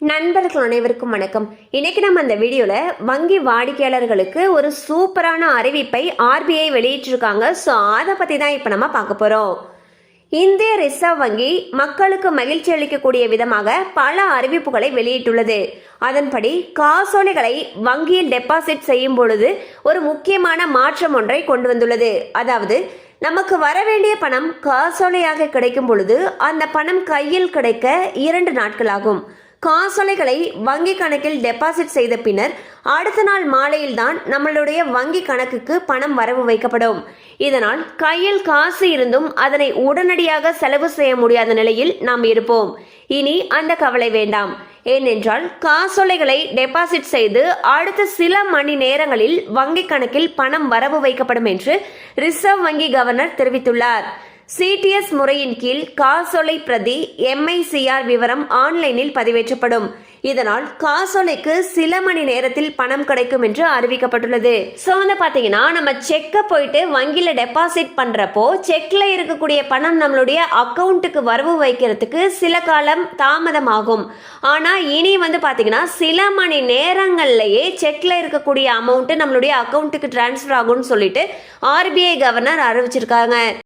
நண்பர்கள் அனைவருக்கும் வணக்கம். இன்னைக்கு நம்ம அந்த வீடியோவில் வங்கி வாடிக்கையாளர்களுக்கு ஒரு சூப்பரான அறிவிப்பை ஆர்பிஐ வெளியிட்டிருக்காங்க. ஸோ அதை பற்றி தான் இப்போ நம்ம பார்க்க போகிறோம் இந்திய ரிசர்வ் வங்கி மக்களுக்கு மகிழ்ச்சி அளிக்கக்கூடிய விதமாக பல அறிவிப்புகளை வெளியிட்டுள்ளது. அதன்படி காசோலைகளை வங்கியில் டெபாசிட் செய்யும் பொழுது ஒரு முக்கியமான மாற்றம் ஒன்றை கொண்டு வந்துள்ளது. அதாவது நமக்கு வர வேண்டிய பணம் காசோலையாக கிடைக்கும் பொழுது அந்த பணம் கையில் கிடைக்க இரண்டு நாட்கள் ஆகும். காசோலைகளை வங்கி கணக்கில் டெபாசிட் செய்த பின்னர் அடுத்த நாள் மாலையில் தான் நம்மளுடைய வங்கி கணக்குக்கு பணம் வரவு வைக்கப்படும். இதனால் கையில் காசு இருந்தும் அதனை உடனடியாக செலவு செய்ய முடியாத நிலையில் நாம் இருப்போம். இனி அந்த கவலை வேண்டாம். ஏனென்றால் காசோலைகளை டெபாசிட் செய்து அடுத்த சில மணி நேரங்களில் வங்கி கணக்கில் பணம் வரவு வைக்கப்படும் என்று ரிசர்வ் வங்கி கவர்னர் தெரிவித்துள்ளார். சிடிஎஸ் முறையின் கீழ் காசோலை பிரதி எம்ஐசிஆர் விவரம் ஆன்லைனில் பதிவேற்றப்படும். இதனால் காசோலைக்கு சில மணி நேரத்தில் பணம் கிடைக்கும் என்று அறிவிக்கப்பட்டுள்ளது. ஸோ வந்து பார்த்தீங்கன்னா நம்ம செக்கை போயிட்டு வங்கியில் டெபாசிட் பண்ணுறப்போ செக்கில் இருக்கக்கூடிய பணம் நம்மளுடைய அக்கௌண்ட்டுக்கு வரவு வைக்கிறதுக்கு சில காலம் தாமதமாகும். ஆனால் இனி வந்து பார்த்தீங்கன்னா சில மணி நேரங்கள்லேயே செக்கில் இருக்கக்கூடிய அமௌண்ட்டு நம்மளுடைய அக்கௌண்ட்டுக்கு டிரான்ஸ்ஃபர் ஆகும்னு சொல்லிட்டு ஆர்பிஐ கவர்னர் அறிவிச்சிருக்காங்க.